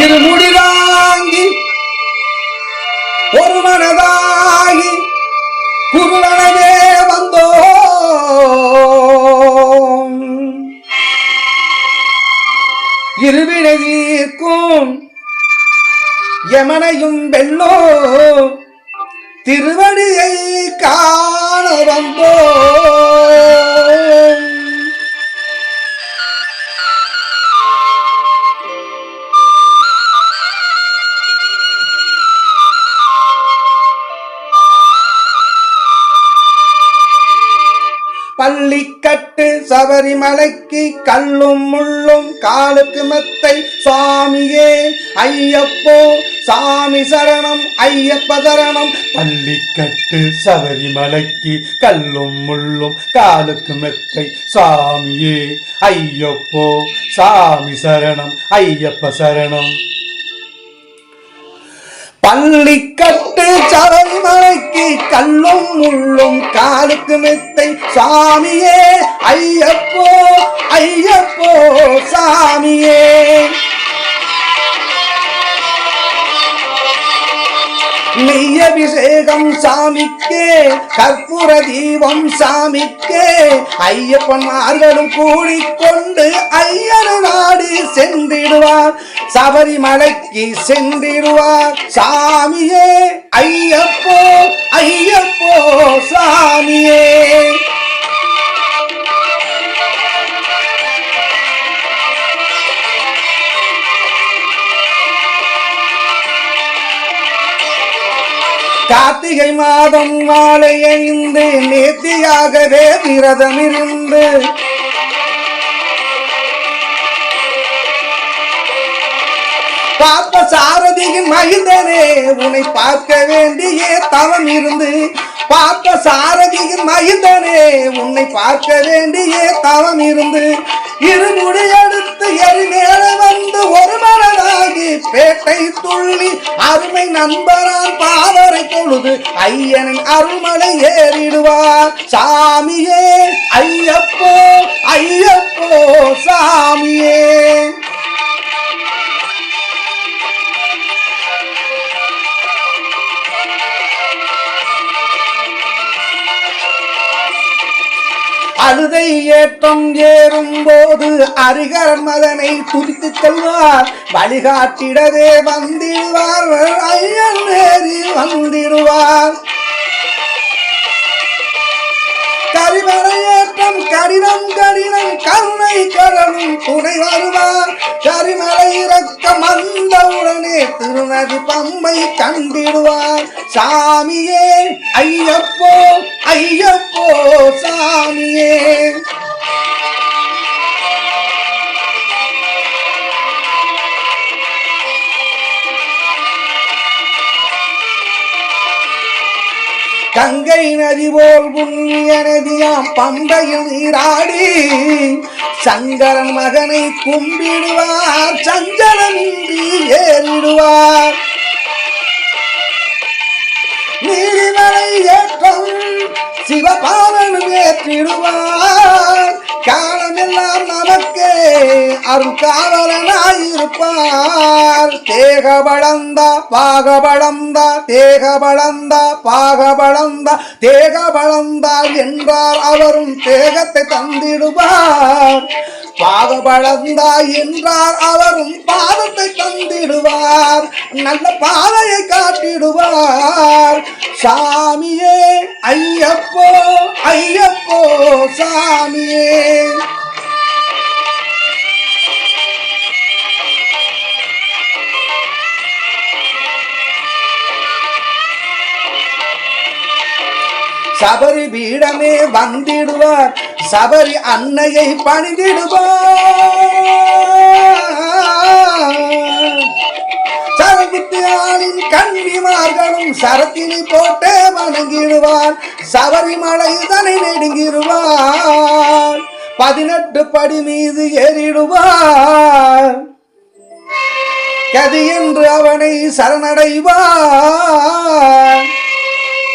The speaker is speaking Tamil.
இருமுடி வாங்கி ஒரு மனதாகி குருவனவே வந்தோ இருவினை தீர்க்கும் யமனையும் வெல்லோ திருவடியை காண வந்தோ பள்ளிக்கட்டு சபரிமலைக்கு கல்லும் முள்ளும் காலுக்கு மெத்தை. சுவாமியே ஐயப்போ சாமி சரணம் ஐயப்ப சரணம். பள்ளிக்கட்டு சபரிமலைக்கு கல்லும் முள்ளும் காலுக்கு மெத்தை. சாமியே ஐயப்போ சாமி சரணம் ஐயப்ப சரணம். பள்ளி கட்டு சபரிமலைக்கு கல்லும் முள்ளும் காலுக்கு மெத்தை. சாமியே ஐயப்போ ஐயப்போ சாமியே அபிஷேகம் சாமிக்கே கற்பூர தீபம் சாமிக்கே ஐயப்பன்மார்களும் கூடிக்கொண்டு ஐயன நாடு சென்றிடுவார். சபரிமலைக்கு சென்றிடுவார். சாமியே ஐயப்போ ஐயப்போ சாமியே. கார்த்திகை மாதம் மாலை அணிந்து நேர்த்தியாகவே விரதமிருந்து. பார்த்த சாரதியின் மகிந்தனே உன்னை பார்க்க வேண்டிய தவம் இருந்து. பார்த்த சாரதியின் மகிந்தனே உன்னை பார்க்க வேண்டிய தவம் இருந்து. இருமுடி அடுத்து எரிமேல வந்து ஒரு மனதாகி பேட்டை துள்ளி அருமை நண்பரான் ஐயனின் அருமலை ஏறிடுவார். சாமியே ஐயப்போ ஐயப்போ சாமியே. அழுதை ஏற்றம் ஏறும் போது அருகர் மதனை துதித்து செல்வார். வழிகாட்டிடவே வந்திடுவார். ஐயன் நேரில் வந்திடுவார். கடினம் கடினம் கடினம் கருணை கடலும் துணை வருவார். கரிமலை இறக்கம் வந்தவுடனே திருநதி பம்பை கண்டிடுவார். சாமியே ஐயப்போ ஐயப்போ சாமியே. கங்கை நதி போல் புண்ணிய நதியாம் பம்பையில் நீராடி சங்கரன் மகனை கும்பிடுவார் சஞ்சலமின்றி ஏறிடுவார். நீதிமலை ஏற்றம் சிவபாலன் ஏற்றிடுவார். காலமெல்லாம் நமக்கு அருட்காவலனாயிருப்பார் தேக வளர்ந்த பாக வளர்ந்த தேக வளர்ந்த பாக வளர்ந்த தேக வளர்ந்தார் என்றார் அவரும் தேகத்தை தந்திடுவார். பாத பழந்தாய் என்றார். அவரும் பாதத்தை தந்திடுவார். நல்ல பாதையை காட்டிடுவார். சாமியே ஐயப்போ ஐயப்போ சாமியே. சபரி பீடமே வந்திடுவார். சபரி அன்னையை பணிந்திடுவார் சரகுத்தியாளின் கண்ணிமார்களும் சரத்தினி போட்டே வணங்கிடுவார். சபரிமலை தனை நெடுங்கிடுவார். பதினெட்டு படி மீது ஏறிடுவார். கதி என்று அவனை சரணடைவார்.